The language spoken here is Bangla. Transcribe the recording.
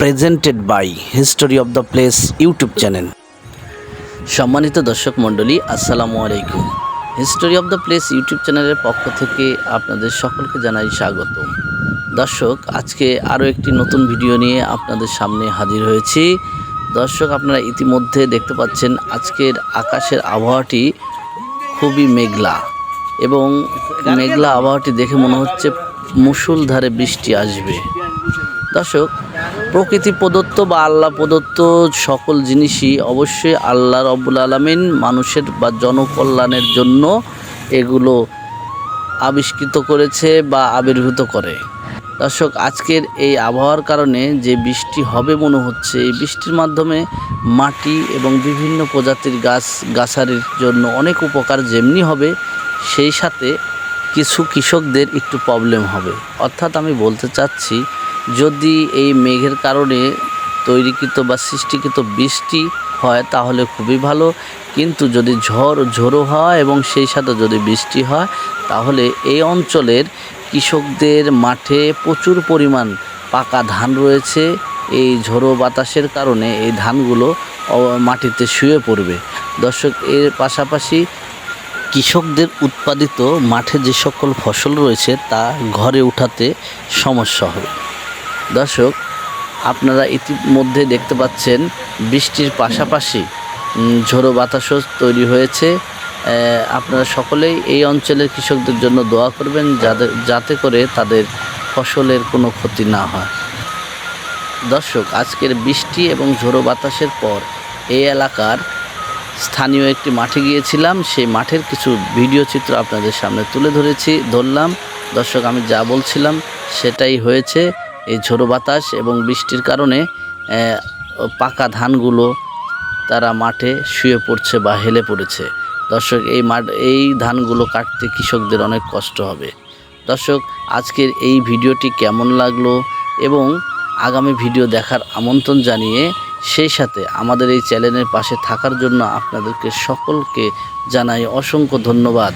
Presented by history of the place YouTube channel সম্মানিত দর্শক মণ্ডলী, আসসালামু আলাইকুম। History of the place YouTube চ্যানেলের পক্ষ থেকে আপনাদের সকলকে জানাই স্বাগত দর্শক, আজকে আরও একটি নতুন ভিডিও নিয়ে আপনাদের সামনে হাজির হয়েছি। দর্শক, আপনারা ইতিমধ্যে দেখতে পাচ্ছেন আজকের আকাশের আবহাওয়াটি খুবই মেঘলা এবং মেঘলা আবহাওয়াটি দেখে মনে হচ্ছে মুষলধারে বৃষ্টি আসবে। দর্শক প্রকৃতি প্রদত্ত বা আল্লাহ প্রদত্ত সকল জিনিসই অবশ্যই আল্লাহ রব্বুল আলমিন মানুষের বা জনকল্যাণের জন্য এগুলো আবিষ্কৃত করেছে বা আবির্ভূত করে। দর্শক, আজকের এই আবহাওয়ার কারণে যে বৃষ্টি হবে মনে হচ্ছে, এই বৃষ্টির মাধ্যমে মাটি এবং বিভিন্ন প্রজাতির গাছ গাছারির জন্য অনেক উপকার যেমনি হবে, সেই সাথে কিছু কৃষকদের একটু প্রবলেম হবে। অর্থাৎ আমি বলতে চাচ্ছি যদি এই মেঘের কারণে তৈরিকৃত বা সৃষ্টিকৃত বৃষ্টি হয়, তাহলে খুবই ভালো। কিন্তু যদি ঝড় ঝোড়ো হয় এবং সেই সাথে যদি বৃষ্টি হয়, তাহলে এই অঞ্চলের কৃষকদের মাঠে প্রচুর পরিমাণ পাকা ধান রয়েছে। এই ঝোড়ো বাতাসের কারণে এই ধানগুলো মাটিতে শুয়ে পড়বে। দর্শক, এর পাশাপাশি কৃষকদের উৎপাদিত মাঠে যে সকল ফসল রয়েছে, তা ঘরে উঠাতে সমস্যা হবে। দর্শক, আপনারা ইতিমধ্যে দেখতে পাচ্ছেন বৃষ্টির পাশাপাশি ঝোড়ো বাতাসও তৈরি হয়েছে। আপনারা সকলেই এই অঞ্চলের কৃষকদের জন্য দোয়া করবেন যাদের যাতে করে তাদের ফসলের কোনো ক্ষতি না হয়। দর্শক, আজকের বৃষ্টি এবং ঝোড়ো বাতাসের পর এই এলাকার স্থানীয় একটি মাঠে গিয়েছিলাম। সেই মাঠের কিছু ভিডিও চিত্র আপনাদের সামনে তুলে ধরেছি, ধরলাম। দর্শক, আমি যা বলছিলাম সেটাই হয়েছে। এই ঝোড়ো বাতাস এবং বৃষ্টির কারণে পাকা ধানগুলো তারা মাঠে শুয়ে পড়ছে বা হেলে পড়েছে। দর্শক, এই মাঠ, এই ধানগুলো কাটতে কৃষকদের অনেক কষ্ট হবে। দর্শক, আজকের এই ভিডিওটি কেমন লাগল এবং আগামী ভিডিও দেখার আমন্ত্রণ জানিয়ে সেই সাথে আমাদের এই চ্যানেলের পাশে থাকার জন্য আপনাদেরকে সকলকে জানাই অসংখ্য ধন্যবাদ।